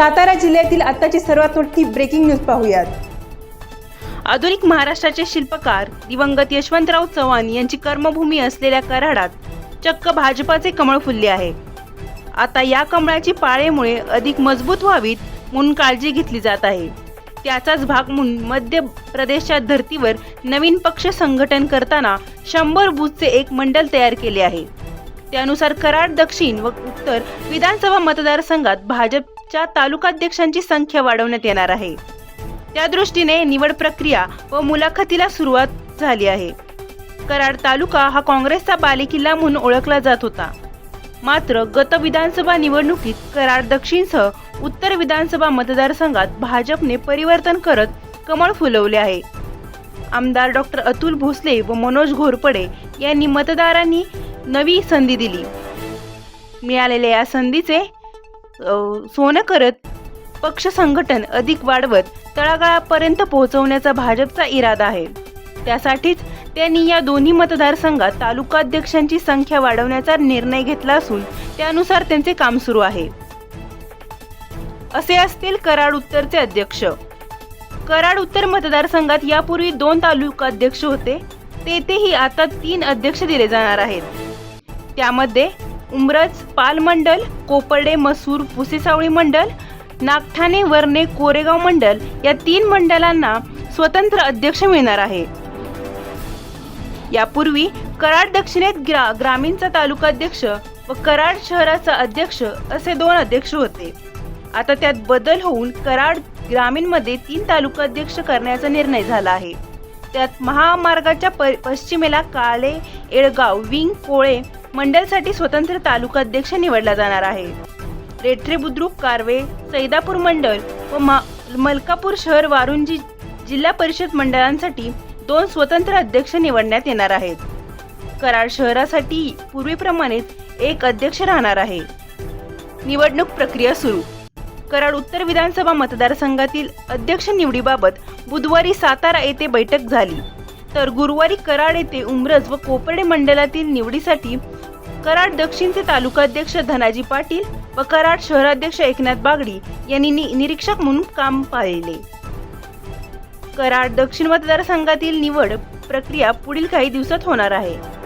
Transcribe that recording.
सातारा जिल्ह्यातील आत्ताची सर्वात मोठी ब्रेकिंग न्यूज पाहूयात. आधुनिक महाराष्ट्राचे शिल्पकार दिवंगत यशवंतराव चव्हाण यांची कर्मभूमी असलेल्या कराडात चक्क भाजपाचे कमळ फुलले आहे. आता या कमळाची पाळेमुळे अधिक मजबूत व्हावीत म्हणून काळजी घेतली जात आहे. त्याचाच भाग म्हणून मध्य प्रदेशच्या धर्तीवर नवीन पक्ष संघटन करताना शंभर बूथचे एक मंडल तयार केले आहे. त्यानुसार कराड दक्षिण व उत्तर विधानसभा मतदारसंघात भाजप च्या तालुकाध्यक्षांची संख्या वाढवण्यात येणार आहे. त्या दृष्टीने निवड प्रक्रिया व मुलाखतीला सुरुवात झाली आहे. कराड तालुका हा काँग्रेसचा बालेकिल्ला म्हणून ओळखला जात होता. मात्र गत विधानसभा निवडणुकीत कराड दक्षिणसह उत्तर विधानसभा मतदारसंघात भाजपने परिवर्तन करत कमळ फुलवले आहे. आमदार डॉक्टर अतुल भोसले व मनोज घोरपडे यांनी मतदारांनी नवी संधी दिली. मिळालेल्या या संधीचे सोनं करत पक्ष संघटन अधिक वाढवत तळागाळापर्यंत पोहोचवण्याचा भाजपचा इरादा आहे. त्यासाठीच त्यांनी या दोन्ही मतदारसंघात तालुकाध्यक्षांची संख्या वाढवण्याचा निर्णय घेतला असून त्यानुसार त्यांचे काम सुरू आहे. असे असतील कराड उत्तरचे अध्यक्ष. कराड उत्तर मतदारसंघात यापूर्वी दोन तालुकाध्यक्ष होते. तेथेही आता तीन अध्यक्ष दिले जाणार आहेत. त्यामध्ये उमरज पाल मंडल कोपर्डे मसूर पुसेसावळी मंडल नागठाणे वर्णे कोरेगाव मंडल या तीन मंडलांना स्वतंत्र अध्यक्ष मिळणार आहे. यापूर्वी कराड दक्षिणेत ग्रा ग्रामीणचा तालुकाध्यक्ष व कराड शहराचा अध्यक्ष असे दोन अध्यक्ष होते. आता त्यात बदल होऊन कराड ग्रामीणमध्ये तीन तालुकाध्यक्ष करण्याचा निर्णय झाला आहे. त्यात महामार्गाच्या प पश्चिमेला काळे एळगाव विंग कोळे मंडळसाठी स्वतंत्र तालुका अध्यक्ष निवडला जाणार आहे. रेठरे बुद्रुक कारवे सैदापूर मंडळ व मा मलकापूर शहर वारुंजी जिल्हा परिषद मंडळांसाठी दोन स्वतंत्र अध्यक्ष निवडण्यात येणार आहेत. कराड शहरासाठी पूर्वीप्रमाणेच एक अध्यक्ष राहणार आहे. निवडणूक प्रक्रिया सुरू. कराड उत्तर विधानसभा मतदारसंघातील अध्यक्ष निवडीबाबत बुधवारी सातारा येथे बैठक झाली. तर गुरुवारी कराड येथे उमरज व कोपर्डे मंडळातील निवडीसाठी कराड दक्षिणचे तालुकाध्यक्ष धनाजी पाटील व कराड शहराध्यक्ष एकनाथ बागडी यांनी नि- निरीक्षक म्हणून काम पाहिले. कराड दक्षिण मतदारसंघातील निवड प्रक्रिया पुढील काही दिवसात होणार आहे.